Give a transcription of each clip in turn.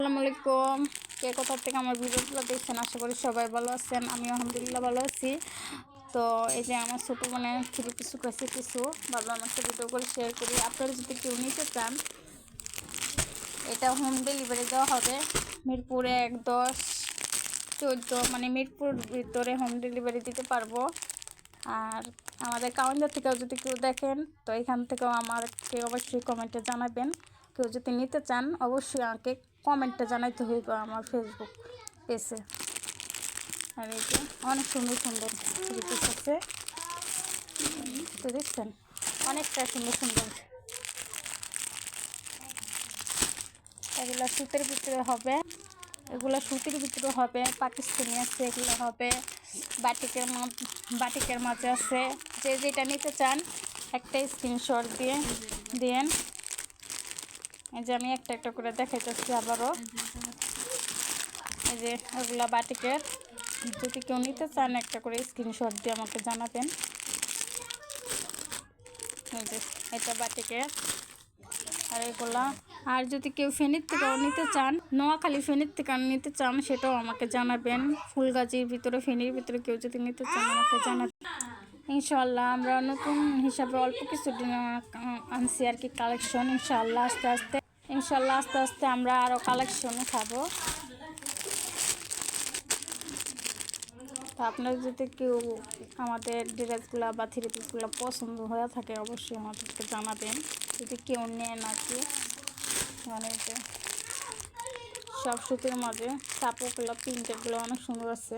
আসসালামু আলাইকুম কে কোথা থেকে আমার ভিডিওগুলো দেখছেন, আশা করি সবাই ভালো আছেন। আমি আলহামদুলিল্লাহ ভালো আছি। তো এই যে আমার ছোটো মানে থ্রি পিস কাছে কিছু ভাবলাম একটা ভিডিও করে শেয়ার করি। আপনারা যদি কেউ নিতে চান, এটা হোম ডেলিভারি দেওয়া হবে। মিরপুরে এক দশ চোদ্দ মানে মিরপুর ভিতরে হোম ডেলিভারি দিতে পারব। আর আমাদের কাউন্টার থেকেও যদি কেউ দেখেন, তো এখান থেকেও আমাকে অবশ্যই কমেন্টে জানাবেন। কেউ যদি নিতে চান, অবশ্যই আমাকে কমেন্টে জানাইতে হইবে আমার ফেসবুক পেজে আর এই যে অনেক সুন্দর সুন্দর পিস আছে। তো দেখছেন, অনেকটা সুন্দর সুন্দর। এগুলো সুতির ভিতরে হবে। এগুলো সুতির ভিতরে হবে, পাকিস্তানি আছে, এগুলো হবে। বাটিকের বাটিকের মাঝে আছে। যে যেটা নিতে চান, একটা স্ক্রিনশট দিয়ে দিয়েন। এই যে আমি একটা একটা করে দেখাইতেছি আবারও। এই যে ওগুলা বাটিকের যদি কেউ নিতে চান, একটা করে স্ক্রিনশট দিয়ে আমাকে জানাবেন। এই যে এটা বাটিকের আর এগুলা, আর যদি কেউ ফেনীর থেকেও নিতে চান, নোয়াখালী ফেনীর থেকে নিতে চান, সেটাও আমাকে জানাবেন। ফুলগাছির ভিতরে, ফেনীর ভিতরে কেউ যদি নিতে চান, আমাকে জানাবেন। ইনশাল্লাহ আমরা নতুন হিসাবে অল্প কিছু দিন, আনছি আর কি কালেকশন ইনশাল্লাহ আস্তে আস্তে ইনশাল্লাহ আস্তে আস্তে আমরা আরও কালেকশন খাব তো আপনার যদি কেউ আমাদের ড্রেসগুলো বা থ্রি পিসগুলো পছন্দ হয়ে থাকে অবশ্যই আমাদেরকে জানাবেন। যদি কেউ নেন আর কি মানে সব সুতির মাঝে চাপগুলো প্রিন্টেরগুলো অনেক সুন্দর আছে।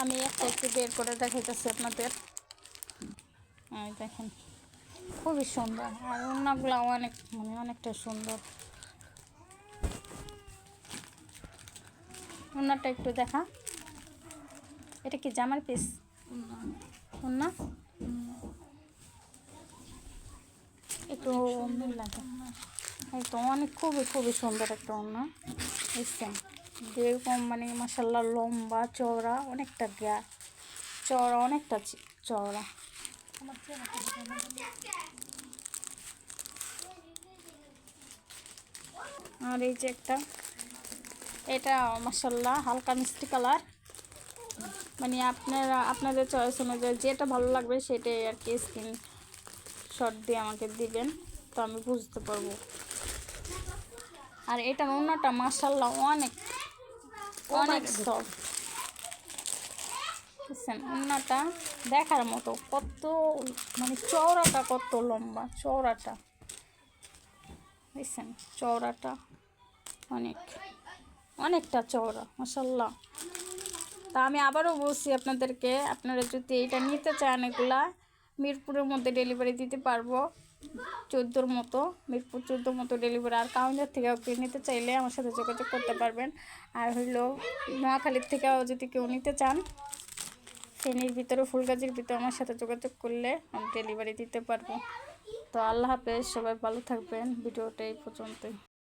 আমি একটা একটু বের করে দেখাইতেছি আপনাদের। দেখেন, খুবই সুন্দর। আর অন্যগুলো অনেক মানে অনেকটা সুন্দর। অন্যটা একটু দেখা। এটা কি জামার পিস অন্য একটু লাগে। এই তো, অনেক, খুবই খুবই সুন্দর একটা অন্য যেরকম মানে মাসাল্লাহ লম্বা, চওড়া, অনেকটা গ্যা চওড়া, অনেকটা চওড়া। আর এই যে একটা, এটা মশাল্লা, হালকা মিষ্টি কালার। মানে আপনারা আপনাদের চয়েস অনুযায়ী যেটা ভালো লাগবে সেটাই আর কি স্ক্রিন শট দিয়ে আমাকে দিবেন। তো আমি বুঝতে পারব। আর এটা অন্যটা মাসাল্লাহ অনেক অনেক সফট বুঝছেন অন্যটা দেখার মতো কত মানে চওড়াটা কত লম্বা চওড়াটা। বুঝছেন চওড়াটা অনেক অনেকটা চওড়া মাসাল্লাহ তা আমি আবারও বলছি আপনাদেরকে আপনারা যদি এটা নিতে চান এগুলা মিরপুরের মধ্যে ডেলিভারি দিতে পারব। চোদ্দোর মতো, মিরপুর চোদ্দোর মতো ডেলিভারি আর কাউন্টার থেকেও কেউ নিতে চাইলে আমার সাথে যোগাযোগ করতে পারবেন। আর হইল নোয়াখালীর থেকেও যদি কেউ নিতে চান, ফেনীর ভিতরে ফুলগাছির ভিতরে আমার সাথে যোগাযোগ করলে আমি ডেলিভারি দিতে পারব। তো আল্লাহ হাফেজ, সবাই ভালো থাকবেন। ভিডিওটা এই পর্যন্তই।